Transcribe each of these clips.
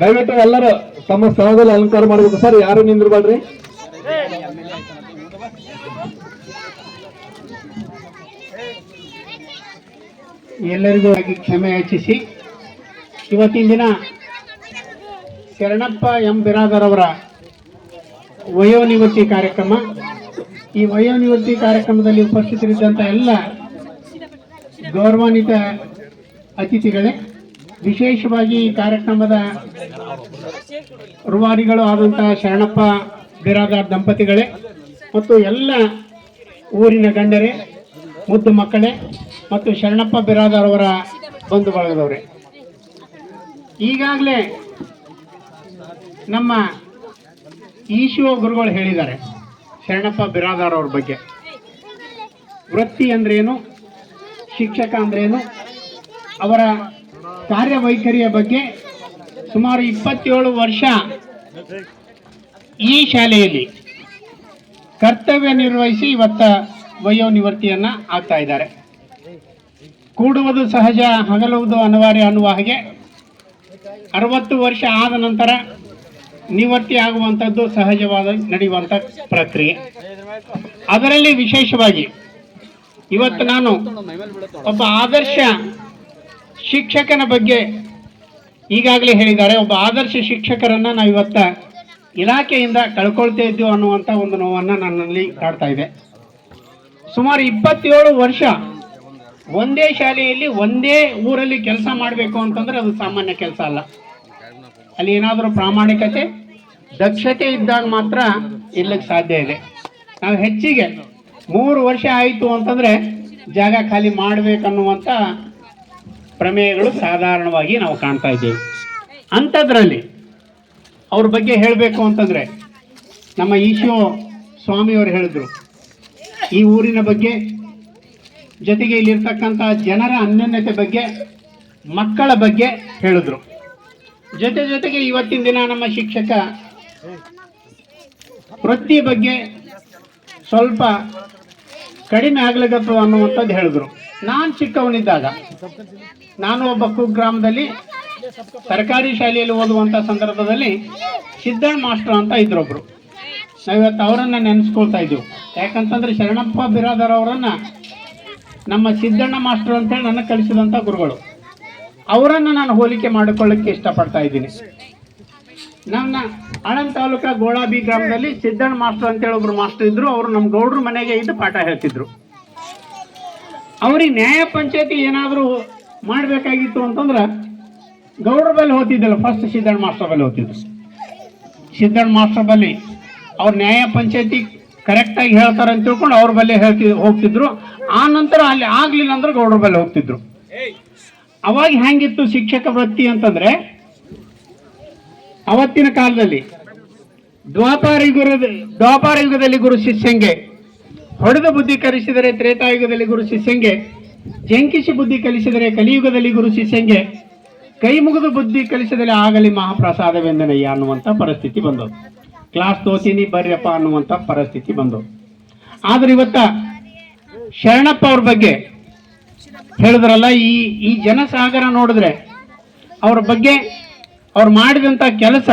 ದಯವಿಟ್ಟು ಎಲ್ಲರೂ ತಮ್ಮ ಸ್ಥಳದಲ್ಲಿ ಅಲಂಕಾರ ಮಾಡಬೇಕು. ಸರ್, ಯಾರು ನಿಂದಿರ್ಬಾಡ್ರಿ? ಎಲ್ಲರಿಗೂ ಆಗಿ ಕ್ಷಮೆ ಯಾಚಿಸಿ ಇವತ್ತಿನ ದಿನ ಶರಣಪ್ಪ ಎಂ. ಬಿರಾದರ್ ಅವರ ವಯೋನಿವೃತ್ತಿ ಕಾರ್ಯಕ್ರಮ. ಈ ವಯೋನಿವೃತ್ತಿ ಕಾರ್ಯಕ್ರಮದಲ್ಲಿ ಉಪಸ್ಥಿತರಿದ್ದಂಥ ಎಲ್ಲ ಗೌರವಾನ್ವಿತ ಅತಿಥಿಗಳೇ ವಿಶೇಷವಾಗಿ ಈ ಕಾರ್ಯಕ್ರಮದ ರೂವಾರಿಗಳು ಆದಂತಹ ಶರಣಪ್ಪ, ಬಿರಾದಾರ್ ದಂಪತಿಗಳೇ, ಮತ್ತು ಎಲ್ಲ ಊರಿನ ಗಂಡರೇ ಮುದ್ದು ಮಕ್ಕಳೇ, ಮತ್ತು ಶರಣಪ್ಪ, ಬಿರಾದಾರ್ ಅವರ ಬಂಧು ಬಳಗದವರೇ ಈಗಾಗಲೇ ನಮ್ಮ ಈಶುವ ಗುರುಗಳು ಹೇಳಿದ್ದಾರೆ, ಶರಣಪ್ಪ, ಬಿರಾದಾರ್ ಅವ್ರ ಬಗ್ಗೆ. ವೃತ್ತಿ ಅಂದ್ರೇನು, ಶಿಕ್ಷಕ ಅಂದ್ರೇನು, ಅವರ ಕಾರ್ಯವೈಖರಿಯ ಬಗ್ಗೆ ಸುಮಾರು ಇಪ್ಪತ್ತೇಳು ವರ್ಷ ಈ ಶಾಲೆಯಲ್ಲಿ ಕರ್ತವ್ಯ ನಿರ್ವಹಿಸಿ ಇವತ್ತ ವಯೋನಿವೃತ್ತಿಯನ್ನ ಆಗ್ತಾ ಇದ್ದಾರೆ. ಕೂಡುವುದು ಸಹಜ, ಹಗಲುವುದು ಅನಿವಾರ್ಯ ಅನ್ನುವ ಹಾಗೆ ಅರವತ್ತು ವರ್ಷ ಆದ ನಂತರ ನಿವೃತ್ತಿ ಆಗುವಂಥದ್ದು ಸಹಜವಾದ ನಡೆಯುವಂಥ ಪ್ರಕ್ರಿಯೆ. ಅದರಲ್ಲಿ ವಿಶೇಷವಾಗಿ ಇವತ್ತು ನಾನು ಒಬ್ಬ ಆದರ್ಶ ಶಿಕ್ಷಕನ ಬಗ್ಗೆ ಈಗಾಗಲೇ ಹೇಳಿದ್ದಾರೆ. ಒಬ್ಬ ಆದರ್ಶ ಶಿಕ್ಷಕರನ್ನ ನಾವು ಇವತ್ತ ಇಲಾಖೆಯಿಂದ ಕಳ್ಕೊಳ್ತಾ ಇದ್ದೀವಿ ಅನ್ನುವಂಥ ಒಂದು ನೋವನ್ನು ನನ್ನಲ್ಲಿ ಕಾಡ್ತಾ ಇದೆ. ಸುಮಾರು ಇಪ್ಪತ್ತೇಳು ವರ್ಷ ಒಂದೇ ಶಾಲೆಯಲ್ಲಿ ಒಂದೇ ಊರಲ್ಲಿ ಕೆಲಸ ಮಾಡಬೇಕು ಅಂತಂದ್ರೆ ಅದು ಸಾಮಾನ್ಯ ಕೆಲಸ ಅಲ್ಲ. ಅಲ್ಲಿ ಏನಾದರೂ ಪ್ರಾಮಾಣಿಕತೆ, ದಕ್ಷತೆ ಇದ್ದಾಗ ಮಾತ್ರ ಇಲ್ಲಕ್ಕೆ ಸಾಧ್ಯ ಇದೆ. ನಾವು ಹೆಚ್ಚಿಗೆ ಮೂರು ವರ್ಷ ಆಯಿತು ಅಂತಂದ್ರೆ ಜಾಗ ಖಾಲಿ ಮಾಡಬೇಕನ್ನುವಂಥ ಪ್ರಮೇಯಗಳು ಸಾಧಾರಣವಾಗಿ ನಾವು ಕಾಣ್ತಾ ಇದ್ದೇವೆ. ಅಂಥದ್ರಲ್ಲಿ ಅವ್ರ ಬಗ್ಗೆ ಹೇಳಬೇಕು ಅಂತಂದರೆ ನಮ್ಮ ಈಶೋ ಸ್ವಾಮಿಯವರು ಹೇಳಿದ್ರು, ಈ ಊರಿನ ಬಗ್ಗೆ ಜೊತೆಗೆ ಇಲ್ಲಿರ್ತಕ್ಕಂಥ ಜನರ ಅನ್ಯೋನ್ಯತೆ ಬಗ್ಗೆ, ಮಕ್ಕಳ ಬಗ್ಗೆ ಹೇಳಿದ್ರು. ಜೊತೆ ಜೊತೆಗೆ ಇವತ್ತಿನ ದಿನ ನಮ್ಮ ಶಿಕ್ಷಕ ವೃತ್ತಿ ಬಗ್ಗೆ ಸ್ವಲ್ಪ ಕಡಿಮೆ ಆಗ್ಲಿಕ್ಕೆ ಅನ್ನುವಂಥದ್ದು ಹೇಳಿದ್ರು. ನಾನು ಚಿಕ್ಕವನಿದ್ದಾಗ, ನಾನು ಒಬ್ಬ ಕುಗ್ರಾಮದಲ್ಲಿ ಸರ್ಕಾರಿ ಶಾಲೆಯಲ್ಲಿ ಓದುವಂಥ ಸಂದರ್ಭದಲ್ಲಿ ಸಿದ್ದಣ್ಣ ಮಾಸ್ಟರ್ ಅಂತ ಇದ್ರೊಬ್ರು. ನಾವಿವತ್ತು ಅವರನ್ನು ನೆನೆಸ್ಕೊಳ್ತಾ ಇದ್ದೀವಿ. ಯಾಕಂತಂದ್ರೆ ಶರಣಪ್ಪ ಬಿರಾದರ್ ಅವರನ್ನ ನಮ್ಮ ಸಿದ್ದಣ್ಣ ಮಾಸ್ಟರ್ ಅಂತೇಳಿ ನನಗೆ ಕಲಿಸಿದಂಥ ಗುರುಗಳು. ಅವರನ್ನು ನಾನು ಹೋಲಿಕೆ ಮಾಡಿಕೊಳ್ಳಕ್ಕೆ ಇಷ್ಟಪಡ್ತಾ ಇದ್ದೀನಿ. ನನ್ನ ಆಳಂದ್ ತಾಲೂಕ ಗೋಳಾಬಿ ಗ್ರಾಮದಲ್ಲಿ ಸಿದ್ದಣ್ಣ ಮಾಸ್ಟರ್ ಅಂತೇಳಿ ಒಬ್ರು ಮಾಸ್ಟರ್ ಇದ್ದರು ಅವರು ನಮ್ಮ ಗೌಡ್ರ ಮನೆಗೆ ಇದ್ದು ಪಾಠ ಹೇಳ್ತಿದ್ರು. ಅವ್ರಿಗೆ ನ್ಯಾಯ ಪಂಚಾಯತಿ ಏನಾದರೂ ಮಾಡಬೇಕಾಗಿತ್ತು ಅಂತಂದ್ರೆ ಗೌಡರ ಬಲ್ಲಿ ಹೋಗ್ತಿದ್ದಿಲ್ಲ. ಫಸ್ಟ್ ಸಿದ್ದಣ್ಣ ಮಾಸ್ಟರ್ ಬಲ್ಲಿ ಹೋಗ್ತಿದ್ರು. ಸಿದ್ದಣ್ಣ ಮಾಸ್ಟರ್ ಬಲ್ಲಿ ಅವ್ರು ನ್ಯಾಯ ಪಂಚಾಯತಿ ಕರೆಕ್ಟಾಗಿ ಹೇಳ್ತಾರೆ ಅಂತ ತಿಳ್ಕೊಂಡು ಅವ್ರ ಬಲ್ಲಿ ಹೇಳ್ತಿ, ಹೋಗ್ತಿದ್ರು. ಆ ನಂತರ ಅಲ್ಲಿ ಆಗಲಿಲ್ಲ ಅಂದ್ರೆ ಗೌಡ್ರ ಬಲ್ಲಿ ಹೋಗ್ತಿದ್ರು. ಅವಾಗ ಹೆಂಗಿತ್ತು ಶಿಕ್ಷಕ ವೃತ್ತಿ ಅಂತಂದ್ರೆ ಅವತ್ತಿನ ಕಾಲದಲ್ಲಿ ದ್ವಾಪಾರ ಯುಗದ, ದ್ವಾಪಾರ ಯುಗದಲ್ಲಿ ಗುರು ಶಿಷ್ಯಂಗೆ ಹೊಡೆದ ಬುದ್ಧಿ ಕಲಿಸಿದರೆ ತ್ರೇತಾಯುಗದಲ್ಲಿ ಗುರು ಶಿಷ್ಯಂಗೆ, ಜಂಕಿಸಿ ಬುದ್ಧಿ ಕಲಿಸಿದರೆ ಕಲಿಯುಗದಲ್ಲಿ ಗುರು ಶಿಷ್ಯಂಗೆ ಕೈ ಮುಗಿದು ಬುದ್ಧಿ ಕಲಿಸಿದರೆ ಆಗಲಿ ಮಹಾಪ್ರಸಾದವೆಂದನಯ್ಯ ಅನ್ನುವಂಥ ಪರಿಸ್ಥಿತಿ ಬಂದವು ಕ್ಲಾಸ್ ತೋತೀನಿ ಬರ್ಯಪ್ಪ ಅನ್ನುವಂಥ ಪರಿಸ್ಥಿತಿ ಬಂದವು ಆದ್ರೆ ಇವತ್ತ ಶರಣಪ್ಪ ಅವ್ರ ಬಗ್ಗೆ ಹೇಳಿದ್ರಲ್ಲ, ಈ ಈ ಜನಸಾಗರ ನೋಡಿದ್ರೆ ಅವ್ರ ಬಗ್ಗೆ ಅವ್ರು ಮಾಡಿದಂಥ ಕೆಲಸ,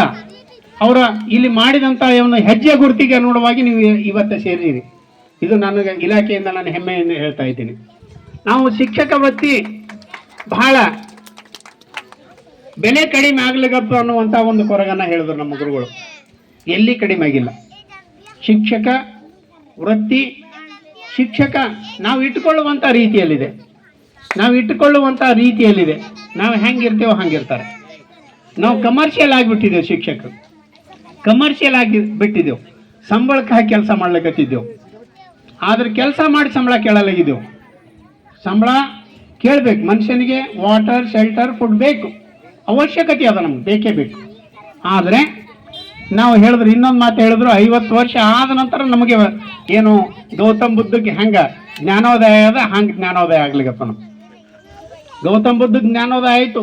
ಅವರ ಇಲ್ಲಿ ಮಾಡಿದಂಥ ಒಂದು ಹೆಜ್ಜೆ ಗುರುತಿಗೆ ನೋಡುವಾಗಿ ನೀವು ಇವತ್ತು ಸೇರಿರಿ ಇದು ನನಗೆ ಇಲಾಖೆಯಿಂದ ನಾನು ಹೆಮ್ಮೆಯಿಂದ ಹೇಳ್ತಾ ಇದ್ದೀನಿ. ನಾವು ಶಿಕ್ಷಕ ವೃತ್ತಿ ಬಹಳ ಬೆಲೆ ಕಡಿಮೆ ಆಗ್ಲಿಗಪ್ಪ ಅನ್ನುವಂಥ ಒಂದು ಕೊರಗನ್ನು ಹೇಳಿದ್ರು ನಮ್ಮ ಗುರುಗಳು. ಎಲ್ಲಿ ಕಡಿಮೆ ಆಗಿಲ್ಲ. ಶಿಕ್ಷಕ ವೃತ್ತಿ ಶಿಕ್ಷಕ ನಾವು ಇಟ್ಟುಕೊಳ್ಳುವಂಥ ರೀತಿಯಲ್ಲಿದೆ. ನಾವು ಇಟ್ಟುಕೊಳ್ಳುವಂಥ ರೀತಿಯಲ್ಲಿದೆ. ನಾವು ಹೆಂಗಿರ್ತೇವೋ ಹಂಗಿರ್ತಾರೆ. ನಾವು ಕಮರ್ಷಿಯಲ್ ಆಗಿಬಿಟ್ಟಿದ್ದೇವೆ ಶಿಕ್ಷಕರು. ಕಮರ್ಷಿಯಲ್ ಆಗಿ ಬಿಟ್ಟಿದ್ದೆವು. ಸಂಬಳಕ್ಕಾಗಿ ಕೆಲಸ ಮಾಡ್ಲಿಕ್ಕತ್ತಿದ್ದೆವು ಆದ್ರೆ ಕೆಲಸ ಮಾಡಿ ಸಂಬಳ ಇದು ಸಂಬಳ ಕೇಳಬೇಕು. ಮನುಷ್ಯನಿಗೆ ವಾಟರ್ ಶೆಲ್ಟರ್ ಫುಡ್ ಬೇಕು. ಅವಶ್ಯಕತೆ ಅದ ನಮ್ಗೆ. ಬೇಕೇ ಬೇಕು. ಆದರೆ ನಾವು ಹೇಳಿದ್ರು ಇನ್ನೊಂದು ಮಾತು ಹೇಳಿದ್ರು ಐವತ್ತು ವರ್ಷ ಆದ ನಂತರ ನಮಗೆ ಏನು ಗೌತಮ್ ಬುದ್ಧಕ್ಕೆ ಹೆಂಗೆ ಜ್ಞಾನೋದಯ ಅದ, ಹಂಗೆ ಜ್ಞಾನೋದಯ ಆಗ್ಲಿಕ್ಕಪ್ಪ ನಮ್ಗೆ. ಗೌತಮ್ ಬುದ್ಧ ಜ್ಞಾನೋದಯ ಆಯಿತು.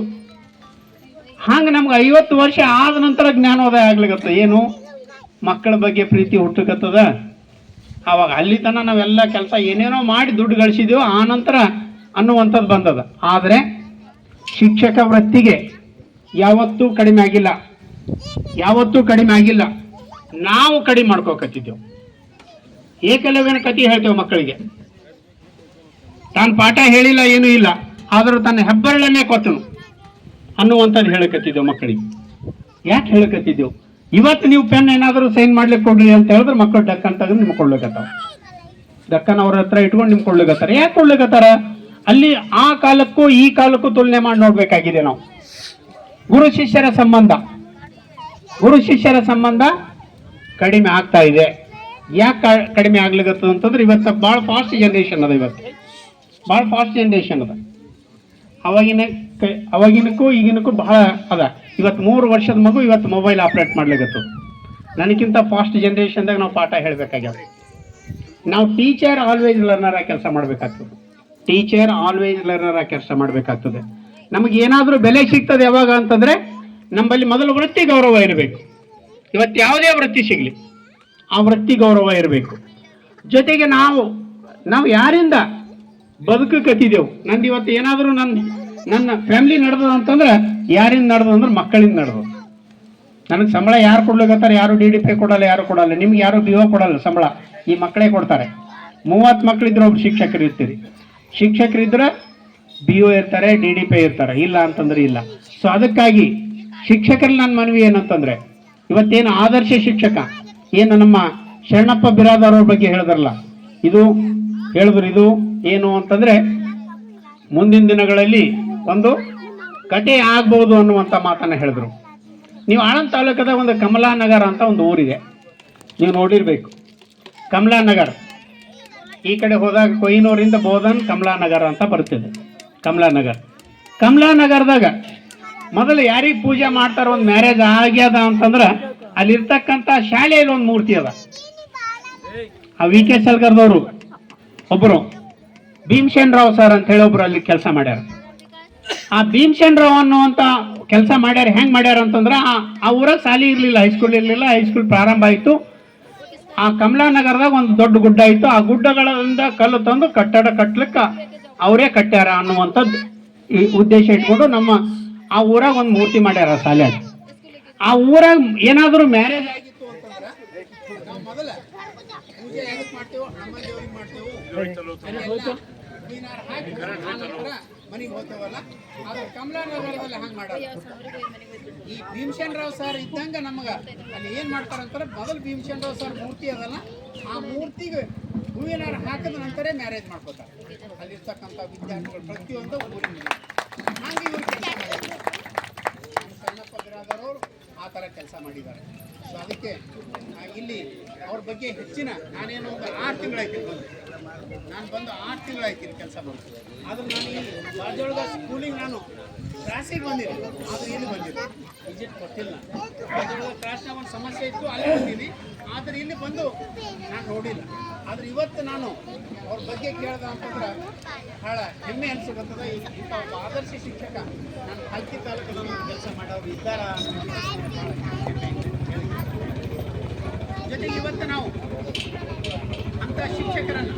ಹಂಗೆ ನಮ್ಗೆ ಐವತ್ತು ವರ್ಷ ಆದ ನಂತರ ಜ್ಞಾನೋದಯ ಆಗ್ಲಿಕತ್ತ ಏನು? ಮಕ್ಕಳ ಬಗ್ಗೆ ಪ್ರೀತಿ ಹುಟ್ಟಕತ್ತದ. ಅವಾಗ ಅಲ್ಲಿ ತನಕ ನಾವೆಲ್ಲ ಕೆಲಸ ಏನೇನೋ ಮಾಡಿ ದುಡ್ಡು ಗಳಿಸಿದೆವು, ಆ ನಂತರ ಅನ್ನುವಂಥದ್ದು ಬಂದದ. ಆದರೆ ಶಿಕ್ಷಕ ವೃತ್ತಿಗೆ ಯಾವತ್ತೂ ಕಡಿಮೆ ಆಗಿಲ್ಲ. ಯಾವತ್ತೂ ಕಡಿಮೆ ಆಗಿಲ್ಲ. ನಾವು ಕಡಿಮೆ ಮಾಡ್ಕೋಕತ್ತಿದ್ದೆವು. ಏಕಲವ್ಯನ ಕಥೆ ಹೇಳ್ತೇವೆ ಮಕ್ಕಳಿಗೆ. ತಾನು ಪಾಠ ಹೇಳಿಲ್ಲ, ಏನೂ ಇಲ್ಲ. ಆದರೂ ತನ್ನ ಹೆಬ್ಬರಳನ್ನೇ ಕೊಟ್ಟನು ಅನ್ನುವಂಥದ್ದು ಹೇಳಕತ್ತಿದ್ದೆವು ಮಕ್ಕಳಿಗೆ. ಯಾಕೆ ಹೇಳಕತ್ತಿದ್ದೆವು? ಇವತ್ತು ನೀವು ಪೆನ್ ಏನಾದರೂ ಸೈನ್ ಮಾಡ್ಲಿಕ್ಕೆ ಕೊಡ್ರಿ ಅಂತ ಹೇಳಿದ್ರೆ ಮಕ್ಕಳು ಡಕ್ಕನ್ ತೆಗೆದು ನಿಮ್ಗೆ ಕೊಡ್ಲಿಕ್ಕತ್ತಾವ ಡಕ್ಕನ್ ಅವ್ರ ಹತ್ರ ಇಟ್ಕೊಂಡು ನಿಮ್ಗೆ ಕೊಡ್ಲಿಕತ್ತಾರ ಯಾಕೆ ಕೊಡ್ಲಿಕತ್ತಾರ ಅಲ್ಲಿ ಆ ಕಾಲಕ್ಕೂ ಈ ಕಾಲಕ್ಕೂ ತುಲನೆ ಮಾಡಿ ನೋಡ್ಬೇಕಾಗಿದೆ ನಾವು. ಗುರು ಶಿಷ್ಯರ ಸಂಬಂಧ. ಗುರು ಶಿಷ್ಯರ ಸಂಬಂಧ ಕಡಿಮೆ ಆಗ್ತಾ ಇದೆ. ಯಾಕೆ ಕಡಿಮೆ ಆಗ್ಲಿಕತ್ತದ ಅಂತಂದ್ರೆ ಇವತ್ತು ಭಾಳ ಫಾಸ್ಟ್ ಜನ್ರೇಷನ್ ಅದ ಇವತ್ತು. ಭಾಳ ಫಾಸ್ಟ್ ಜನ್ರೇಷನ್ ಅದ. ಅವಾಗಿನ ಅವಾಗಿನಕ್ಕೂ ಈಗಿನಕ್ಕೂ ಬಹಳ ಅದ. ಇವತ್ತು ಮೂರು ವರ್ಷದ ಮಗು ಇವತ್ತು ಮೊಬೈಲ್ ಆಪ್ರೇಟ್ ಮಾಡ್ಲಿಕ್ಕೆ ನನಗಿಂತ ಫಾಸ್ಟ್ ಜನ್ರೇಷನ್ದಾಗ ನಾವು ಪಾಠ ಹೇಳಬೇಕಾಗ್ಯಾವ ನಾವು ಟೀಚರ್ ಆಲ್ವೇಸ್ ಲರ್ನರ್ ಆಗಿ ಕೆಲಸ ಮಾಡಬೇಕಾಗ್ತದೆ. ಟೀಚರ್ ಆಲ್ವೇಸ್ ಲರ್ನರ್ ಆಗಿ ಕೆಲಸ ಮಾಡಬೇಕಾಗ್ತದೆ. ನಮಗೆ ಏನಾದರೂ ಬೆಲೆ ಸಿಗ್ತದೆ ಯಾವಾಗ ಅಂತಂದರೆ ನಮ್ಮಲ್ಲಿ ಮೊದಲು ವೃತ್ತಿ ಗೌರವ ಇರಬೇಕು. ಇವತ್ತು ಯಾವುದೇ ವೃತ್ತಿ ಸಿಗಲಿ, ಆ ವೃತ್ತಿ ಗೌರವ ಇರಬೇಕು. ಜೊತೆಗೆ ನಾವು ನಾವು ಯಾರಿಂದ ಬದುಕಕತ್ತಿದ್ದೆವು ನಂದು ಇವತ್ತು ಏನಾದರೂ ನನ್ನ ನನ್ನ ಫ್ಯಾಮಿಲಿ ನಡೆದದ ಅಂತಂದ್ರೆ ಯಾರಿಂದ ನಡೆದ ಅಂದ್ರೆ ಮಕ್ಕಳಿಂದ ನಡೆದು ನನಗೆ ಸಂಬಳ ಯಾರು ಕೊಡ್ಲಿಕತ್ತಾರೆ ಯಾರು ಡಿ ಡಿ ಪೇ ಕೊಡಲ್ಲ, ಯಾರು ಕೊಡಲ್ಲ. ನಿಮ್ಗೆ ಯಾರು ಬಿ ಕೊಡಲ್ಲ ಸಂಬಳ, ಈ ಮಕ್ಕಳೇ ಕೊಡ್ತಾರೆ. ಮೂವತ್ತು ಮಕ್ಕಳಿದ್ರೆ ಒಬ್ಬ ಶಿಕ್ಷಕರು ಇರ್ತೀರಿ. ಶಿಕ್ಷಕರಿದ್ರೆ ಬಿ ಒ ಇರ್ತಾರೆ ಡಿ ಡಿ ಪೇ ಇರ್ತಾರೆ. ಇಲ್ಲ ಅಂತಂದ್ರೆ ಇಲ್ಲ. ಸೊ ಅದಕ್ಕಾಗಿ ಶಿಕ್ಷಕರಲ್ಲಿ ನನ್ನ ಮನವಿ ಏನಂತಂದ್ರೆ, ಇವತ್ತೇನು ಆದರ್ಶ ಶಿಕ್ಷಕ, ಏನು ನಮ್ಮ ಶರಣಪ್ಪ ಬಿರಾದಾರ್ ಬಗ್ಗೆ ಹೇಳಿದ್ರಲ್ಲ, ಇದು ಹೇಳಿದ್ರು ಇದು ಏನು ಅಂತಂದ್ರೆ ಮುಂದಿನ ದಿನಗಳಲ್ಲಿ ಒಂದು ಕಟೆ ಆಗ್ಬಹುದು ಅನ್ನುವಂಥ ಮಾತನ್ನ ಹೇಳಿದ್ರು. ನೀವು ಆಳಂದ ತಾಲೂಕದ ಒಂದು ಕಮಲಾನಗರ ಅಂತ ಒಂದು ಊರಿದೆ. ನೀವು ನೋಡಿರಬೇಕು. ಕಮಲಾನಗರ ಈ ಕಡೆ ಹೋದಾಗ ಕೊಯ್ನೂರಿಂದ ಬೋಧನ್ ಕಮಲಾನಗರ ಅಂತ ಬರ್ತಿದೆ ಕಮಲಾನಗರ ಕಮಲಾನಗರದಾಗ ಮೊದಲು ಯಾರಿಗೆ ಪೂಜೆ ಮಾಡ್ತಾರ ಒಂದು ಮ್ಯಾರೇಜ್ ಆಗ್ಯದ ಅಂತಂದ್ರೆ ಅಲ್ಲಿರ್ತಕ್ಕಂಥ ಶಾಲೆಯಲ್ಲಿ ಒಂದು ಮೂರ್ತಿ ಅದ. ಆ ವಿ ಕೆ ಸಲ್ಗರ್ದವರು ಒಬ್ಬರು ಭೀಮಸೇನ್ ರಾವ್ ಸರ್ ಅಂತ ಹೇಳಿ ಒಬ್ರು ಅಲ್ಲಿ ಕೆಲಸ ಮಾಡ್ಯಾರ. ಆ ಭೀಮಸೇನ್ ರಾವ್ ಅನ್ನುವಂತ ಕೆಲಸ ಮಾಡ್ಯಾರ, ಹೆಂಗ್ ಮಾಡ್ಯಾರ ಅಂತಂದ್ರೆ ಆ ಊರಾಗ ಶಾಲಿ ಇರ್ಲಿಲ್ಲ ಹೈಸ್ಕೂಲ್ ಇರ್ಲಿಲ್ಲ ಹೈಸ್ಕೂಲ್ ಪ್ರಾರಂಭ ಆಯ್ತು. ಆ ಕಮಲಾನಗರದಾಗ ಒಂದು ದೊಡ್ಡ ಗುಡ್ಡ ಇತ್ತು, ಆ ಗುಡ್ಡಗಳಿಂದ ಕಲ್ಲು ತಂದು ಕಟ್ಟಡ ಕಟ್ಲಿಕ್ಕ ಅವರೇ ಕಟ್ಟ್ಯಾರ ಅನ್ನುವಂಥದ್ದು ಈ ಉದ್ದೇಶ ಇಟ್ಕೊಂಡು ನಮ್ಮ ಆ ಊರಾಗ ಒಂದು ಮೂರ್ತಿ ಮಾಡ್ಯಾರ ಶಾಲೆ ಆ ಊರಾಗ ಏನಾದರೂ ಮ್ಯಾರೇಜ್ ಆಗಿತ್ತು ಅಂತಂದ್ರೆ ಪೂಜೆ ಯಾಕೆ ಮಾಡ್ತೇವೋ ನಮ್ಮ ದೇವ್ರಿಗೆ ಮಾಡ್ತೇವೆ ಹೂವಿನಾರ ಹಾಕಿ ಆನಂತರ ಮನೆಗೆ ಹೋಗ್ತೇವಲ್ಲ ಅದು ಕಮಲಾನಗರದಲ್ಲಿ ಹಂಗೆ ಮಾಡೋದು. ಈ ಭೀಮಸೇನ್ ರಾವ್ ಸರ್ ಇದ್ದಂಗ ನಮಗ ಅಲ್ಲಿ ಏನ್ ಮಾಡ್ತಾರಂತಾರೆ ಮೊದಲು ಭೀಮಸೇನ್ ರಾವ್ ಸರ್ ಮೂರ್ತಿ ಅದಲ್ಲ ಆ ಮೂರ್ತಿಗೆ ಹೂವಿನಾರ ಹಾಕಿದ ನಂತರ ಮ್ಯಾರೇಜ್ ಮಾಡ್ಕೋತಾರೆ. ಅಲ್ಲಿರ್ತಕ್ಕಂಥ ವಿದ್ಯಾರ್ಥಿಗಳು ಪ್ರತಿಯೊಂದು ಊರಿನ ಹಾಗೆ ಇವ್ರು ಸಣ್ಣಪ್ಪ ಬಿರಾದರ್ ಅವರು ಆ ಥರ ಕೆಲಸ ಮಾಡಿದ್ದಾರೆ. ಸೊ ಅದಕ್ಕೆ ಇಲ್ಲಿ ಅವ್ರ ಬಗ್ಗೆ ಹೆಚ್ಚಿನ ನಾನೇನು ಒಂದು ಆರು ತಿಂಗಳಾಯ್ತು ಬಂದು. ನಾನು ಬಂದು ಆರು ತಿಂಗಳಾಯ್ತು ಕೆಲಸ ಮಾಡ್ತೀನಿ ಆದ್ರೆ ನಾನು ಇಲ್ಲಿ ಬಾಜೊಳಗ ಸ್ಕೂಲಿಗೆ ನಾನು ಕ್ಲಾಸಿಗೆ ಬಂದಿನಿ ಆದ್ರೆ ಇಲ್ಲಿ ಬಂದಿದ್ದೆ ವಿಸಿಟ್ ಕೊಟ್ಟಿಲ್ಲ. ಬಾಜೊಳಗ ಕ್ರಾಸ್ನ ಒಂದು ಸಮಸ್ಯೆ ಇತ್ತು, ಅಲ್ಲಿ ಬಂದೀನಿ. ಆದ್ರೆ ಇಲ್ಲಿ ಬಂದು ನಾನು ನೋಡಿಲ್ಲ. ಆದ್ರೆ ಇವತ್ತು ನಾನು ಅವ್ರ ಬಗ್ಗೆ ಕೇಳ್ದ ಅಂತಂದ್ರೆ ಭಾಳ ಹೆಮ್ಮೆ ಅನ್ಸುತ್ತದ ಇಂಥ ಒಬ್ಬ ಆದರ್ಶ ಶಿಕ್ಷಕ ನಾನು ಹಲ್ಕಿ ತಾಲೂಕಿನಲ್ಲಿ ಕೆಲಸ ಮಾಡೋರು ಇದ್ದಾರ ಜೊತೆಗೆ ಇವತ್ತು ನಾವು ಅಂತ ಶಿಕ್ಷಕರನ್ನು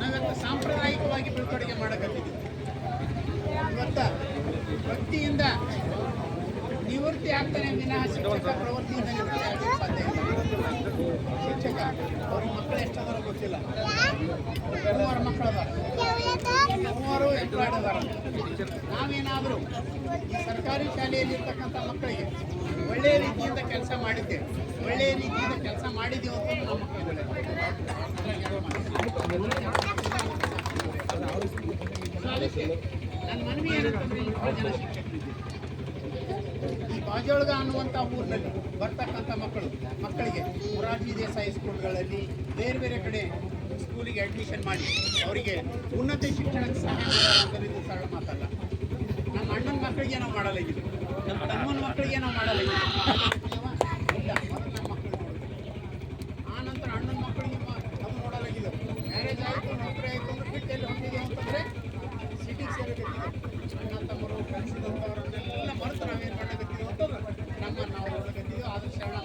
ನಾವಿವತ್ತು ಸಾಂಪ್ರದಾಯಿಕವಾಗಿ ಬೀಳ್ಕೊಡುಗೆ ಮಾಡಕತ್ತಿದ್ದೀವಿ. ಇವತ್ತ ಭಕ್ತಿಯಿಂದ ನಿವೃತ್ತಿ ಆಗ್ತಾನೆ ವಿನಃ ಶಿಕ್ಷಕ ಪ್ರವೃತ್ತಿಯಿಂದ ನಿವೃತ್ತಿ ಸಾಧ್ಯ ಅವ್ರ ಮಕ್ಕಳು ಎಷ್ಟದಾರೋ ಗೊತ್ತಿಲ್ಲ ಮೂವರು ಮಕ್ಕಳು ಮೂವರು ಎಂಪ್ಲಾಯ್ಡ್ ಅದಾರ ನಾವೇನಾದರೂ ಈ ಸರ್ಕಾರಿ ಶಾಲೆಯಲ್ಲಿ ಇರ್ತಕ್ಕಂಥ ಮಕ್ಕಳಿಗೆ ಒಳ್ಳೆಯ ರೀತಿಯಿಂದ ಕೆಲಸ ಮಾಡಿದ್ದೆ ಒಳ್ಳೆಯ ರೀತಿಯಿಂದ ಕೆಲಸ ಮಾಡಿದ್ದೀವಿ ಅಂತ ನಮ್ಮ ನನ್ನ ಮನವಿ ಏನಂತಂದ್ರೆ ಇಬ್ಬರು ಜನ ಈ ಬಾಜೊಳಗ ಅನ್ನುವಂಥ ಊರಿನಲ್ಲಿ ಬರ್ತಕ್ಕಂಥ ಮಕ್ಕಳು, ಮಕ್ಕಳಿಗೆ ಮೊರಾರ್ಜಿ ದೇಸಾಯಿ ಸ್ಕೂಲ್ಗಳಲ್ಲಿ ಬೇರೆ ಬೇರೆ ಕಡೆ ಸ್ಕೂಲಿಗೆ ಅಡ್ಮಿಷನ್ ಮಾಡಿ ಅವರಿಗೆ ಉನ್ನತ ಶಿಕ್ಷಣಕ್ಕೆ ಸಹಾಯ ಇದು ಸರಳ ಮಾತಲ್ಲ. ನಮ್ಮ ಅಣ್ಣನ ಮಕ್ಕಳಿಗೆ ನಾವು ಮಾಡಲಾಗಿದೆ ನಮ್ಮ ತಮ್ಮನ ಮಕ್ಕಳಿಗೆ ನಾವು ಮಾಡಲ್ಲ ಇದು ಇಲ್ಲ ಮೊದಲು ನಮ್ಮ ಮಕ್ಕಳಿಗೆ ನೋಡ್ಬೇಕು. ಆ ನಂತರ ಅಣ್ಣನ ಮಕ್ಕಳಿಗೆ ಮ- ಅದು ನೋಡಲಾಗಿದೆ ಮ್ಯಾರೇಜ್ ಆಯಿತು ನೌಕರಿ ಆಯಿತು ಅಂದ್ರೆ ಬಿಟ್ಟು ಎಲ್ಲಿ ಹೊಂಟಿದೆ ಅಂತಂದರೆ ಸಿಟಿಗೆ ಸೇರಕತ್ತಿದೆ ಅಣ್ಣ ತಮ್ಮರು ಕಲಿಸಿದಂಥವರನ್ನೆಲ್ಲ ಮರೆತು ನಾವೇನು ಮಾಡಕತ್ತೀವಿ ಅಂತಂದ್ರೆ ನಮ್ಮನ್ನು ನಾವು ನೋಡಕತ್ತೀವಿ ಆದ್ರೆ ಶರಣ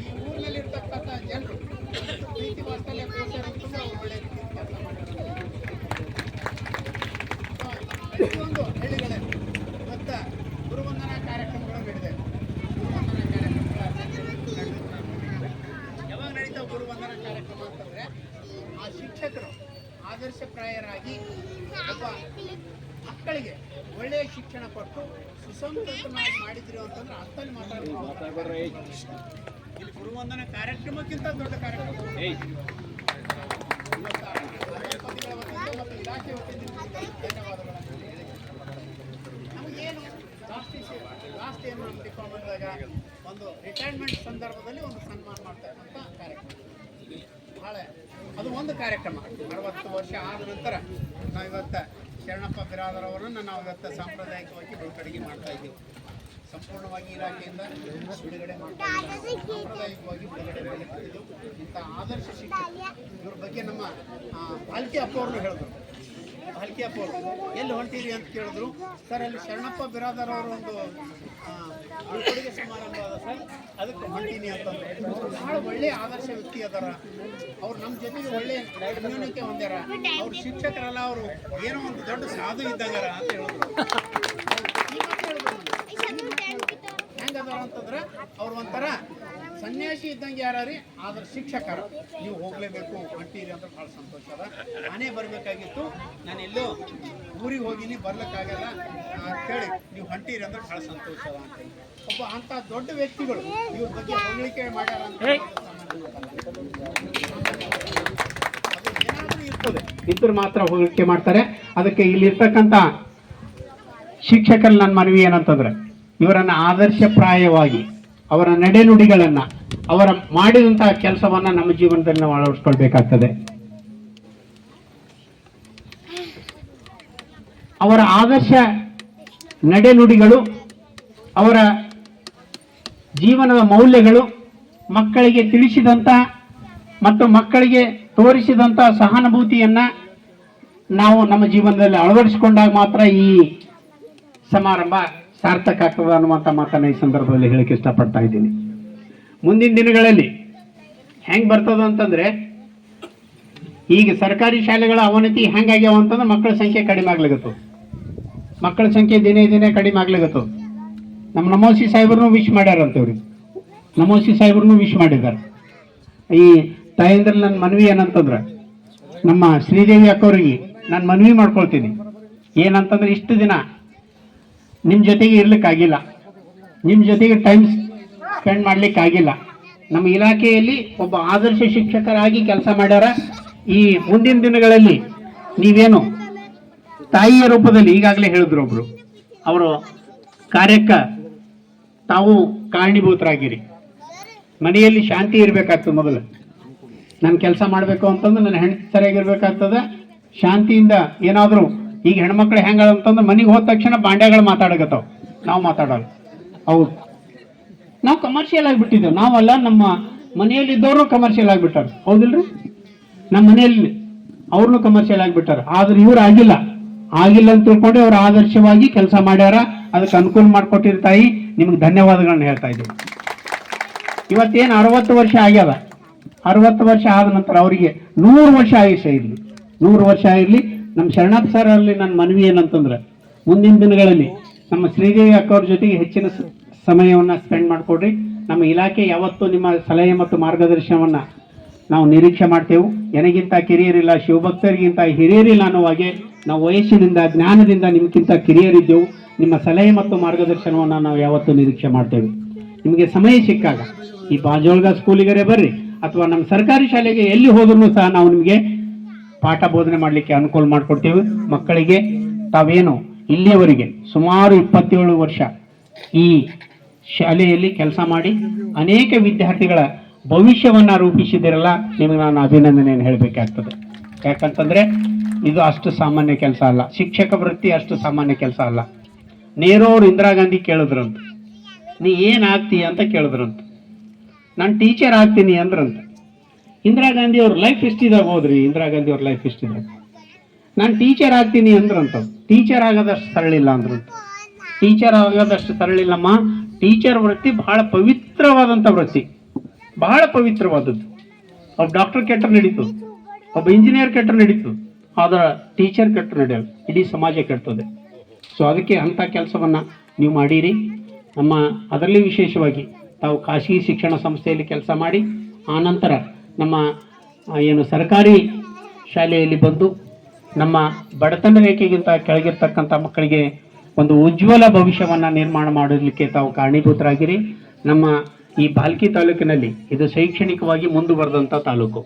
ಈ ಊರಿನಲ್ಲಿ ಇರ್ತಕ್ಕಂಥ ಜನರು ಪ್ರೀತಿ ವಾತ್ಸಲ್ಯ ತೋರ್ಸ್ಯಾರ ಅಂತಂದ್ರೆ ಅವ್ರು ಒಳ್ಳೆ ರೀತಿ ಕೆಲಸ ಮಾಡಿದ್ದಾರೆ ಪ್ರತಿಯೊಂದು ಹಳ್ಳಿಗಳಲ್ಲಿ ಇವತ್ತ ಸುಸಂಸ್ಕೃತವಾಗಿ ಮಾಡಿದ್ರಿ ಅಂತಂದ್ರೆ ಅತ್ತಲ್ಲಿ ಮಾತಾಡ್ತಾರೆ ಇಲ್ಲಿ ಗುರುವಂದನ ಕಾರ್ಯಕ್ರಮಕ್ಕಿಂತ ದೊಡ್ಡ ಕಾರ್ಯಕ್ರಮ ಮತ್ತು ಇಲಾಖೆ ನಮಗೇನು ಜಾಸ್ತಿ ಸೇವೆ ಜಾಸ್ತಿ ಏನು ಮಾಡ್ತೀವಿ ಬಂದಾಗ ಒಂದು ರಿಟೈರ್ಮೆಂಟ್ ಸಂದರ್ಭದಲ್ಲಿ ಒಂದು ಸನ್ಮಾನ ಮಾಡ್ತಾ ಇರುವಂಥ ಕಾರ್ಯಕ್ರಮ. ಭಾಳ ಅದು ಒಂದು ಕಾರ್ಯಕ್ರಮ. ಅರವತ್ತು ವರ್ಷ ಆದ ನಂತರ ನಾವು ಇವತ್ತು ಶರಣಪ್ಪ ಬಿರಾದರ್ ಅವರನ್ನು ನಾವು ಇವತ್ತು ಸಾಂಪ್ರದಾಯಿಕವಾಗಿ ಬಿಡುಗಡೆಗೆ ಮಾಡ್ತಾ ಇದ್ದೀವಿ. ಸಂಪೂರ್ಣವಾಗಿ ಇಲಾಖೆಯಿಂದ ಬಿಡುಗಡೆ ಮಾಡ್ತಾ ಸಾಂಪ್ರದಾಯಿಕವಾಗಿ ಬಿಡುಗಡೆ ಮಾಡಲಿಕ್ಕಿದ್ದು ಇಂಥ ಆದರ್ಶ ಶಿಕ್ಷಕ ಇವ್ರ ಬಗ್ಗೆ ನಮ್ಮ ಪಾಲ್ಕಿ ಅಪ್ಪ ಹೇಳಿದ್ರು ಪಾಲ್ಕಿ ಅಪ್ಪ ಅವರು. ಎಲ್ಲಿ ಹೊಂಟೀರಿ ಅಂತ ಕೇಳಿದ್ರು. ಸರ್, ಅಲ್ಲಿ ಶರಣಪ್ಪ ಬಿರಾದರ್ ಅವರು ಒಂದು ಕೊಡುಗೆ ಸಮಾರಂಭ ಅದ ಸರ್. ಅದಕ್ಕೆ ಹೊಂಟೀನಿ ಅಂತಂದ್ರೆ ಭಾಳ ಒಳ್ಳೆ ಆದರ್ಶ ವ್ಯಕ್ತಿ ಅದಾರ. ಅವ್ರು ನಮ್ಮ ಜೊತೆಗೆ ಒಳ್ಳೆ ಕಮ್ಯುನಿಕೆ ಹೊಂದ್ಯಾರ. ಅವ್ರ ಶಿಕ್ಷಕರಲ್ಲ, ಅವರು ಏನೋ ಒಂದು ದೊಡ್ಡ ಸಾಧು ಇದ್ದಂಗಾರ ಅಂತ ಹೇಳಿದ್ರು. ಹೆಂಗದಾರ ಅಂತಂದ್ರೆ, ಅವ್ರು ಒಂಥರ ಸನ್ಯಾಸಿ ಇದ್ದಂಗೆ ಯಾರೀ ಆದ್ರೆ ಶಿಕ್ಷಕರು. ನೀವು ಹೋಗ್ಲೇಬೇಕು, ಹೊಂಟೀರಿ ಅಂದ್ರೆ ಭಾಳ ಸಂತೋಷ ಅದ. ನಾನೇ ಬರಬೇಕಾಗಿತ್ತು. ನಾನು ಎಲ್ಲೋ ಊರಿಗೆ ಹೋಗಿನಿ ಬರ್ಲಿಕ್ಕಾಗಲ್ಲ. ಕೇಳಿ, ನೀವು ಹೊಂಟೀರಿ ಅಂದ್ರೆ ಭಾಳ ಸಂತೋಷ ಅದ ಅಂತ ಒಬ್ಬ ಅಂತ ದೊಡ್ಡ ವ್ಯಕ್ತಿಗಳು ಇವ್ರ ಬಗ್ಗೆ ಹೊಗಳಿಕೆ ಮಾಡ್ಯಾರ ಅಂತ ಇದ್ರು ಮಾತ್ರ ಹೊಗಳಿಕೆ ಮಾಡ್ತಾರೆ. ಅದಕ್ಕೆ ಇಲ್ಲಿರ್ತಕ್ಕಂಥ ಶಿಕ್ಷಕರಲ್ಲಿ ನನ್ನ ಮನವಿ ಏನಂತಂದ್ರೆ, ಇವರನ್ನ ಆದರ್ಶಪ್ರಾಯವಾಗಿ ಅವರ ನಡೆನುಡಿಗಳನ್ನ, ಅವರ ಮಾಡಿದಂತಹ ಕೆಲಸವನ್ನ ನಮ್ಮ ಜೀವನದಲ್ಲಿ ನಾವು ಅಳವಡಿಸ್ಕೊಳ್ಬೇಕಾಗ್ತದೆ. ಅವರ ಆದರ್ಶ ನಡೆನುಡಿಗಳು, ಅವರ ಜೀವನದ ಮೌಲ್ಯಗಳು, ಮಕ್ಕಳಿಗೆ ತಿಳಿಸಿದಂತ ಮತ್ತು ಮಕ್ಕಳಿಗೆ ತೋರಿಸಿದಂತ ಸಹಾನುಭೂತಿಯನ್ನ ನಾವು ನಮ್ಮ ಜೀವನದಲ್ಲಿ ಅಳವಡಿಸಿಕೊಂಡಾಗ ಮಾತ್ರ ಈ ಸಮಾರಂಭ ಸಾರ್ಥಕ ಆಗ್ತದೆ ಅನ್ನುವಂಥ ಮಾತನ್ನು ಈ ಸಂದರ್ಭದಲ್ಲಿ ಹೇಳಕ್ಕೆ ಇಷ್ಟಪಡ್ತಾ ಇದ್ದೀನಿ. ಮುಂದಿನ ದಿನಗಳಲ್ಲಿ ಹೆಂಗೆ ಬರ್ತದ ಅಂತಂದರೆ, ಈಗ ಸರ್ಕಾರಿ ಶಾಲೆಗಳ ಅವನತಿ ಹೆಂಗಾಗ್ಯಾವ ಅಂತಂದ್ರೆ ಮಕ್ಕಳ ಸಂಖ್ಯೆ ಕಡಿಮೆ ಆಗ್ಲಿಗತ್ತು ಮಕ್ಕಳ ಸಂಖ್ಯೆ ದಿನೇ ದಿನೇ ಕಡಿಮೆ ಆಗ್ಲಿಗತ್ತು ನಮ್ಮ ನಮೋಸಿ ಸಾಹೇಬ್ರನ್ನು ವಿಶ್ ಮಾಡ್ಯಾರಂತವ್ರಿ. ನಮೋಸಿ ಸಾಹೇಬ್ರನ್ನು ವಿಶ್ ಮಾಡಿದ್ದಾರೆ. ಈ ತಾಯಂದ್ರ ನನ್ನ ಮನವಿ ಏನಂತಂದ್ರೆ, ನಮ್ಮ ಶ್ರೀದೇವಿ ಅಕ್ಕವ್ರಿಗೆ ನಾನು ಮನವಿ ಮಾಡ್ಕೊಳ್ತೀನಿ. ಏನಂತಂದ್ರೆ ಇಷ್ಟು ದಿನ ನಿಮ್ಮ ಜೊತೆಗೆ ಇರ್ಲಿಕ್ಕಾಗಿಲ್ಲ. ನಿಮ್ಮ ಜೊತೆಗೆ ಟೈಮ್ ಸ್ಪೆಂಡ್ ಮಾಡ್ಲಿಕ್ಕಾಗಿಲ್ಲ. ನಮ್ಮ ಇಲಾಖೆಯಲ್ಲಿ ಒಬ್ಬ ಆದರ್ಶ ಶಿಕ್ಷಕರಾಗಿ ಕೆಲಸ ಮಾಡ್ಯಾರ. ಈ ಮುಂದಿನ ದಿನಗಳಲ್ಲಿ ನೀವೇನು ತಾಯಿಯ ರೂಪದಲ್ಲಿ ಈಗಾಗಲೇ ಹೇಳಿದ್ರು ಒಬ್ರು. ಅವರು ಕಾರ್ಯಕ್ಕೆ ತಾವು ಕಾರಣೀಭೂತರಾಗಿರಿ. ಮನೆಯಲ್ಲಿ ಶಾಂತಿ ಇರಬೇಕಾಗ್ತದೆ ಮೊದಲು. ನಾನು ಕೆಲಸ ಮಾಡಬೇಕು ಅಂತಂದ್ರೆ ನನ್ನ ಹೆಂಡತಿ ಸರಿಯಾಗಿರ್ಬೇಕಾಗ್ತದೆ. ಶಾಂತಿಯಿಂದ ಏನಾದರೂ ಈಗ ಹೆಣ್ಮಕ್ಳು ಹೆಂಗ ಅಂತಂದ್ರೆ ಮನೆಗೆ ಹೋದ ತಕ್ಷಣ ಬಾಂಡ್ಯಗಳು ಮಾತಾಡಕತ್ತಾವ. ನಾವು ಮಾತಾಡೋಲ್ಲ. ಹೌದು. ನಾವು ಕಮರ್ಷಿಯಲ್ ಆಗಿಬಿಟ್ಟಿದ್ದೇವೆ ನಾವಲ್ಲ ನಮ್ಮ ಮನೆಯಲ್ಲಿ ಇದ್ದವರು ಕಮರ್ಷಿಯಲ್ ಆಗಿಬಿಟ್ಟಾರ ಹೌದಿಲ್ರಿ? ನಮ್ಮ ಮನೆಯಲ್ಲಿ ಅವ್ರನ್ನು ಕಮರ್ಷಿಯಲ್ ಆಗಿಬಿಟ್ಟಾರ ಆದ್ರೆ ಇವ್ರು ಆಗಿಲ್ಲ. ಆಗಿಲ್ಲ ಅಂತ ತಿಳ್ಕೊಂಡು ಅವ್ರು ಆದರ್ಶವಾಗಿ ಕೆಲಸ ಮಾಡ್ಯಾರ. ಅದಕ್ಕೆ ಅನುಕೂಲ ಮಾಡಿಕೊಟ್ಟಿರ್ತಾಯಿ ನಿಮ್ಗೆ ಧನ್ಯವಾದಗಳನ್ನ ಹೇಳ್ತಾ ಇದ್ದೀವಿ ಇವತ್ತೇನು ಅರವತ್ತು ವರ್ಷ ಆಗ್ಯದ? ಅರವತ್ತು ವರ್ಷ ಆದ ನಂತರ ಅವರಿಗೆ ನೂರು ವರ್ಷ ಆಯುಷ ಇರಲಿ. ನೂರು ವರ್ಷ ಇರಲಿ. ನಮ್ಮ ಶರಣಪ್ಪ ಸರ್ ಅಲ್ಲಿ ನನ್ನ ಮನವಿ ಏನಂತಂದ್ರೆ, ಮುಂದಿನ ದಿನಗಳಲ್ಲಿ ನಮ್ಮ ಶ್ರೀದೇವಿ ಅಕ್ಕವ್ರ ಜೊತೆಗೆ ಹೆಚ್ಚಿನ ಸಮಯವನ್ನು ಸ್ಪೆಂಡ್ ಮಾಡಿಕೊಡ್ರಿ. ನಮ್ಮ ಇಲಾಖೆ ಯಾವತ್ತೂ ನಿಮ್ಮ ಸಲಹೆ ಮತ್ತು ಮಾರ್ಗದರ್ಶನವನ್ನ ನಾವು ನಿರೀಕ್ಷೆ ಮಾಡ್ತೇವೆ. ನನಗಿಂತ ಕಿರಿಯರಿಲ್ಲ, ಶಿವಭಕ್ತರಿಗಿಂತ ಹಿರಿಯರಿಲ್ಲ ಅನ್ನೋ ಹಾಗೆ ನಾವು ವಯಸ್ಸಿನಿಂದ, ಜ್ಞಾನದಿಂದ ನಿಮ್ಗಿಂತ ಕಿರಿಯರಿದ್ದೆವು. ನಿಮ್ಮ ಸಲಹೆ ಮತ್ತು ಮಾರ್ಗದರ್ಶನವನ್ನು ನಾವು ಯಾವತ್ತೂ ನಿರೀಕ್ಷೆ ಮಾಡ್ತೇವೆ. ನಿಮಗೆ ಸಮಯ ಸಿಕ್ಕಾಗ ಈ ಬಾಜೋಳ್ಗ ಸ್ಕೂಲಿಗರೇ ಬರ್ರಿ, ಅಥವಾ ನಮ್ಮ ಸರ್ಕಾರಿ ಶಾಲೆಗೆ ಎಲ್ಲಿ ಹೋದ್ರೂ ಸಹ ನಾವು ನಿಮಗೆ ಪಾಠ ಬೋಧನೆ ಮಾಡಲಿಕ್ಕೆ ಅನುಕೂಲ ಮಾಡಿಕೊಡ್ತೇವೆ. ಮಕ್ಕಳಿಗೆ ತಾವೇನು ಇಲ್ಲಿಯವರೆಗೆ ಸುಮಾರು ಇಪ್ಪತ್ತೇಳು ವರ್ಷ ಈ ಶಾಲೆಯಲ್ಲಿ ಕೆಲಸ ಮಾಡಿ ಅನೇಕ ವಿದ್ಯಾರ್ಥಿಗಳ ಭವಿಷ್ಯವನ್ನು ರೂಪಿಸಿದಿರಲ್ಲ ನಿಮಗೆ ನಾನು ಅಭಿನಂದನೆಯನ್ನು ಹೇಳಬೇಕಾಗ್ತದೆ. ಯಾಕಂತಂದರೆ ಇದು ಅಷ್ಟು ಸಾಮಾನ್ಯ ಕೆಲಸ ಅಲ್ಲ. ಶಿಕ್ಷಕ ವೃತ್ತಿ ಅಷ್ಟು ಸಾಮಾನ್ಯ ಕೆಲಸ ಅಲ್ಲ. ನೇರೋರು ಇಂದಿರಾ ಗಾಂಧಿ ಕೇಳಿದ್ರಂತ. ನೀ ಏನು ಆಗ್ತೀಯ ಅಂತ ಕೇಳಿದ್ರಂತ. ನಾನು ಟೀಚರ್ ಆಗ್ತೀನಿ ಅಂದ್ರಂತ. ಇಂದಿರಾ ಗಾಂಧಿ ಅವ್ರ ಲೈಫ್ ಇಷ್ಟಿದಾಗ ಹೋದ್ರಿ, ಇಂದಿರಾ ಗಾಂಧಿ ಅವ್ರ ಲೈಫ್ ಇಷ್ಟಿದಾಗ ನಾನು ಟೀಚರ್ ಆಗ್ತೀನಿ ಅಂದ್ರಂತ. ಟೀಚರ್ ಆಗೋದಷ್ಟು ಸರಳಿಲ್ಲ ಅಂದ್ರಂತ. ಟೀಚರ್ ಆಗೋದಷ್ಟು ಸರಳಿಲ್ಲಮ್ಮ. ಟೀಚರ್ ವೃತ್ತಿ ಬಹಳ ಪವಿತ್ರವಾದಂಥ ವೃತ್ತಿ. ಬಹಳ ಪವಿತ್ರವಾದದ್ದು. ಒಬ್ಬ ಡಾಕ್ಟರ್ ಕೆಟ್ಟ ನಡೀತು. ಒಬ್ಬ ಇಂಜಿನಿಯರ್ ಕೆಟ್ಟ ನಡೀತು. ಆದ್ರೆ ಟೀಚರ್ ಕೆಟ್ಟ ನಡೆಯಲ್ಲ ಇಡೀ ಸಮಾಜ ಕೆಡ್ತದೆ ಸೊ ಅದಕ್ಕೆ ಅಂಥ ಕೆಲಸವನ್ನು ನೀವು ಮಾಡಿರಿ. ನಮ್ಮ ಅದರಲ್ಲಿ ವಿಶೇಷವಾಗಿ ತಾವು ಖಾಸಗಿ ಶಿಕ್ಷಣ ಸಂಸ್ಥೆಯಲ್ಲಿ ಕೆಲಸ ಮಾಡಿ ಆನಂತರ ನಮ್ಮ ಏನು ಸರ್ಕಾರಿ ಶಾಲೆಯಲ್ಲಿ ಬಂದು ನಮ್ಮ ಬಡತನ ರೇಖೆಗಿಂತ ಕೆಳಗಿರ್ತಕ್ಕಂಥ ಮಕ್ಕಳಿಗೆ ಒಂದು ಉಜ್ವಲ ಭವಿಷ್ಯವನ್ನು ನಿರ್ಮಾಣ ಮಾಡಲಿಕ್ಕೆ ತಾವು ಕಾರಣೀಭೂತರಾಗಿರಿ. ನಮ್ಮ ಈ ಬಾಲ್ಕಿ ತಾಲೂಕಿನಲ್ಲಿ ಇದು ಶೈಕ್ಷಣಿಕವಾಗಿ ಮುಂದುವರೆದಂಥ ತಾಲೂಕು.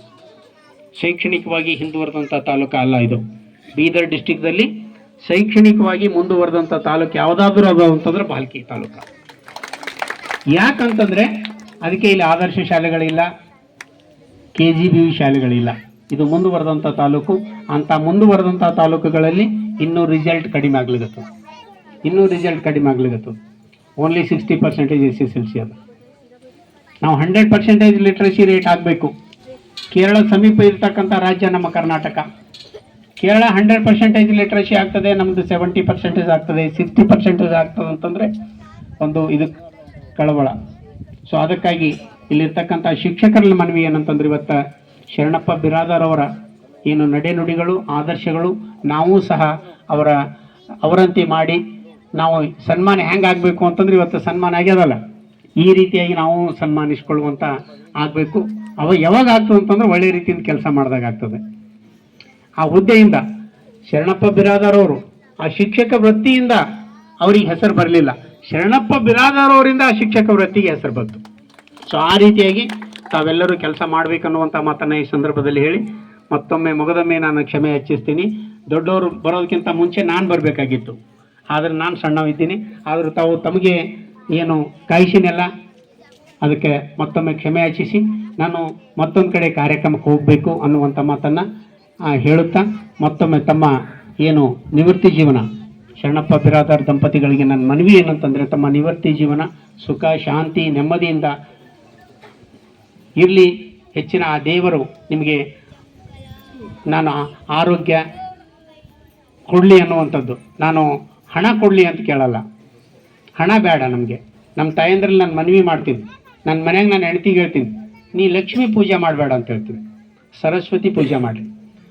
ಶೈಕ್ಷಣಿಕವಾಗಿ ಹಿಂದುವರೆದಂಥ ತಾಲೂಕು ಅಲ್ಲ ಇದು. ಬೀದರ್ ಡಿಸ್ಟಿಕ್ದಲ್ಲಿ ಶೈಕ್ಷಣಿಕವಾಗಿ ಮುಂದುವರೆದಂಥ ತಾಲೂಕು ಯಾವುದಾದ್ರೂ ಅದು ಅಂತಂದ್ರೆ ಬಾಲ್ಕಿ ತಾಲೂಕು. ಯಾಕಂತಂದ್ರೆ ಅದಕ್ಕೆ ಇಲ್ಲಿ ಆದರ್ಶ ಶಾಲೆಗಳಿಲ್ಲ ಕೆ ಜಿ ಬಿ ಶಾಲೆಗಳಿಲ್ಲ. ಇದು ಮುಂದುವರೆದಂಥ ತಾಲೂಕು ಅಂಥ ಮುಂದುವರೆದಂಥ ತಾಲೂಕುಗಳಲ್ಲಿ ಇನ್ನೂ ರಿಸಲ್ಟ್ ಕಡಿಮೆ ಆಗ್ಲಿಗತ್ತು ಇನ್ನೂ ರಿಸಲ್ಟ್ ಕಡಿಮೆ ಆಗ್ಲಿಗತ್ತು only sixty percentage S S L C ಅದು. ನಾವು ಹಂಡ್ರೆಡ್ ಪರ್ಸೆಂಟೇಜ್ ಲಿಟ್ರಸಿ ರೇಟ್ ಆಗಬೇಕು. ಕೇರಳ ಸಮೀಪ ಇರತಕ್ಕಂಥ ರಾಜ್ಯ ನಮ್ಮ Karnataka. Kerala hundred percentage literacy ಆಗ್ತದೆ ನಮ್ಮದು ಸೆವೆಂಟಿ ಪರ್ಸೆಂಟೇಜ್ ಆಗ್ತದೆ ಸಿಕ್ಸ್ಟಿ ಪರ್ಸೆಂಟೇಜ್ ಆಗ್ತದೆ ಅಂತಂದರೆ ಒಂದು ಇದು ಕಳವಳ. ಸೊ ಅದಕ್ಕಾಗಿ ಇಲ್ಲಿರ್ತಕ್ಕಂಥ ಶಿಕ್ಷಕರಲ್ಲಿ ಮನವಿ ಏನಂತಂದ್ರೆ ಇವತ್ತು ಶರಣಪ್ಪ ಬಿರಾದರ್ ಅವರ ಏನು ನಡೆನುಡಿಗಳು, ಆದರ್ಶಗಳು, ನಾವು ಸಹ ಅವರ ಅವರಂತೆ ಮಾಡಿ ನಾವು ಸನ್ಮಾನ ಹೆಂಗೆ ಆಗಬೇಕು ಅಂತಂದ್ರೆ ಇವತ್ತು ಸನ್ಮಾನ ಆಗ್ಯದಲ್ಲ. ಈ ರೀತಿಯಾಗಿ ನಾವು ಸನ್ಮಾನಿಸ್ಕೊಳ್ಳುವಂತ ಆಗಬೇಕು. ಅವ ಯಾವಾಗ ಆಗ್ತದೆ ಅಂತಂದ್ರೆ ಒಳ್ಳೆ ರೀತಿಯಿಂದ ಕೆಲಸ ಮಾಡಿದಾಗ ಆಗ್ತದೆ. ಆ ಹುದ್ದೆಯಿಂದ ಶರಣಪ್ಪ ಬಿರಾದರ್ ಅವರು, ಆ ಶಿಕ್ಷಕ ವೃತ್ತಿಯಿಂದ ಅವರಿಗೆ ಹೆಸರು ಬರಲಿಲ್ಲ. ಶರಣಪ್ಪ ಬಿರಾದರ್ ಅವರಿಂದ ಆ ಶಿಕ್ಷಕ ವೃತ್ತಿಗೆ ಹೆಸರು ಬಂತು. ಸೊ ಆ ರೀತಿಯಾಗಿ ತಾವೆಲ್ಲರೂ ಕೆಲಸ ಮಾಡಬೇಕನ್ನುವಂಥ ಮಾತನ್ನು ಈ ಸಂದರ್ಭದಲ್ಲಿ ಹೇಳಿ ಮತ್ತೊಮ್ಮೆ ಮೊಗದೊಮ್ಮೆ ನಾನು ಕ್ಷಮೆ ಹೆಚ್ಚಿಸ್ತೀನಿ. ದೊಡ್ಡವರು ಬರೋದಕ್ಕಿಂತ ಮುಂಚೆ ನಾನು ಬರಬೇಕಾಗಿತ್ತು. ಆದರೆ ನಾನು ಸಣ್ಣವಿದ್ದೀನಿ ಆದರೂ ತಾವು ತಮಗೆ ಏನು ಕಾಯಿಸಿನೆಲ್ಲ, ಅದಕ್ಕೆ ಮತ್ತೊಮ್ಮೆ ಕ್ಷಮೆ ಯಾಚಿಸಿ ನಾನು ಮತ್ತೊಂದು ಕಡೆ ಕಾರ್ಯಕ್ರಮಕ್ಕೆ ಹೋಗಬೇಕು ಅನ್ನುವಂಥ ಮಾತನ್ನು ಹೇಳುತ್ತಾ ಮತ್ತೊಮ್ಮೆ ತಮ್ಮ ಏನು ನಿವೃತ್ತಿ ಜೀವನ, ಶರಣಪ್ಪ ಬಿರಾದಾರ್ ದಂಪತಿಗಳಿಗೆ ನನ್ನ ಮನವಿ ಏನಂತಂದರೆ ತಮ್ಮ ನಿವೃತ್ತಿ ಜೀವನ ಸುಖ, ಶಾಂತಿ, ನೆಮ್ಮದಿಯಿಂದ ಇರಲಿ, ಹೆಚ್ಚಿನ ಆ ದೇವರು ನಿಮಗೆ ನಾನು ಆರೋಗ್ಯ ಕೊಡಲಿ ಅನ್ನುವಂಥದ್ದು. ನಾನು ಹಣ ಕೊಡಲಿ ಅಂತ ಕೇಳಲ್ಲ. ಹಣ ಬೇಡ ನಮಗೆ. ನಮ್ಮ ತಾಯಂದ್ರಲ್ಲಿ ನಾನು ಮನವಿ ಮಾಡ್ತೀನಿ. ನನ್ನ ಮನೆಯಾಗ ನಾನು ಹೆಂಡ್ತಿಗೆ ಹೇಳ್ತೀನಿ, ನೀ ಲಕ್ಷ್ಮೀ ಪೂಜೆ ಮಾಡಬೇಡ ಅಂತ ಹೇಳ್ತೀನಿ. ಸರಸ್ವತಿ ಪೂಜೆ ಮಾಡಿ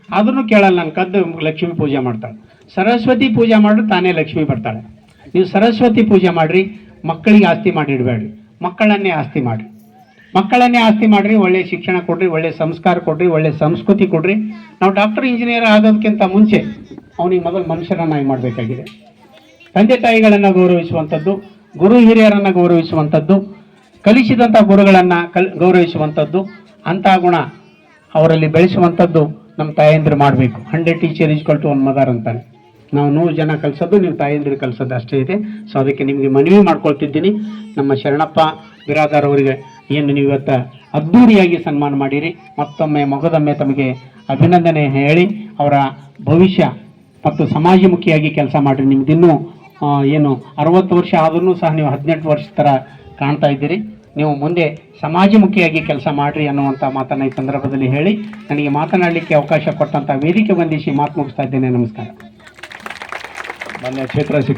ಆದ್ರೂ ಕೇಳಲ್ಲ ನನ್ನ ಕದ್ದು ಲಕ್ಷ್ಮೀ ಪೂಜೆ ಮಾಡ್ತಾಳೆ. ಸರಸ್ವತಿ ಪೂಜೆ ಮಾಡಿದ್ರೆ ತಾನೇ ಲಕ್ಷ್ಮಿ ಬರ್ತಾಳೆ. ನೀವು ಸರಸ್ವತಿ ಪೂಜೆ ಮಾಡಿರಿ, ಮಕ್ಕಳಿಗೆ ಆಸ್ತಿ ಮಾಡಿಡಬೇಡ್ರಿ. ಮಕ್ಕಳನ್ನೇ ಆಸ್ತಿ ಮಾಡಿರಿ. ಮಕ್ಕಳನ್ನೇ ಆಸ್ತಿ ಮಾಡ್ರಿ, ಒಳ್ಳೆ ಶಿಕ್ಷಣ ಕೊಡ್ರಿ, ಒಳ್ಳೆ ಸಂಸ್ಕಾರ ಕೊಡ್ರಿ, ಒಳ್ಳೆ ಸಂಸ್ಕೃತಿ ಕೊಡ್ರಿ. ನಾವು ಡಾಕ್ಟರ್ ಇಂಜಿನಿಯರ್ ಆಗೋದಕ್ಕಿಂತ ಮುಂಚೆ ಅವನಿಗೆ ಮೊದಲು ಮನುಷ್ಯರನ್ನಾಗಿ ಮಾಡಬೇಕಾಗಿದೆ. ತಂದೆ ತಾಯಿಗಳನ್ನು ಗೌರವಿಸುವಂಥದ್ದು, ಗುರು ಹಿರಿಯರನ್ನು ಗೌರವಿಸುವಂಥದ್ದು ಕಲಿಸಿದಂಥ ಗುರುಗಳನ್ನು ಕಲ್, ಗೌರವಿಸುವಂಥದ್ದು, ಅಂಥ ಗುಣ ಅವರಲ್ಲಿ ಬೆಳೆಸುವಂಥದ್ದು ನಮ್ಮ ತಾಯಂದಿರು ಮಾಡಬೇಕು. Hundred teacher equal to one mother ಅಂತಾನೆ. ನಾವು ನೂರು ಜನ ಕಲಿಸೋದು ನೀವು ತಾಯಂದಿರು ಕಲಿಸೋದು ಅಷ್ಟೇ ಇದೆ. ಸೊ ಅದಕ್ಕೆ ನಿಮಗೆ ಮನವಿ ಮಾಡ್ಕೊಳ್ತಿದ್ದೀನಿ. ನಮ್ಮ ಶರಣಪ್ಪ ಬಿರಾದಾರ್ ಅವರಿಗೆ ಏನು ನೀವು ಇವತ್ತು ಅದ್ಧೂರಿಯಾಗಿ ಸನ್ಮಾನ ಮಾಡಿರಿ. ಮತ್ತೊಮ್ಮೆ ಮೊಗದೊಮ್ಮೆ ತಮಗೆ ಅಭಿನಂದನೆ ಹೇಳಿ, ಅವರ ಭವಿಷ್ಯ ಮತ್ತು ಸಮಾಜಮುಖಿಯಾಗಿ ಕೆಲಸ ಮಾಡಿರಿ. ನಿಮ್ದಿನ್ನೂ ಏನು ಅರವತ್ತು ವರ್ಷ ಆದ್ರೂ ಸಹ ನೀವು ಹದಿನೆಂಟು ವರ್ಷ ಥರ ಕಾಣ್ತಾ ಇದ್ದೀರಿ. ನೀವು ಮುಂದೆ ಸಮಾಜಮುಖಿಯಾಗಿ ಕೆಲಸ ಮಾಡಿರಿ ಅನ್ನುವಂಥ ಮಾತನ್ನು ಈ ಸಂದರ್ಭದಲ್ಲಿ ಹೇಳಿ. ನನಗೆ ಮಾತನಾಡಲಿಕ್ಕೆ ಅವಕಾಶ ಕೊಟ್ಟಂಥ ವೇದಿಕೆ ಬಂದಿಸಿ ಮಾತು ಮುಗಿಸ್ತಾ ಇದ್ದೇನೆ. ನಮಸ್ಕಾರ. ಮಾನ್ಯ ಕ್ಷೇತ್ರ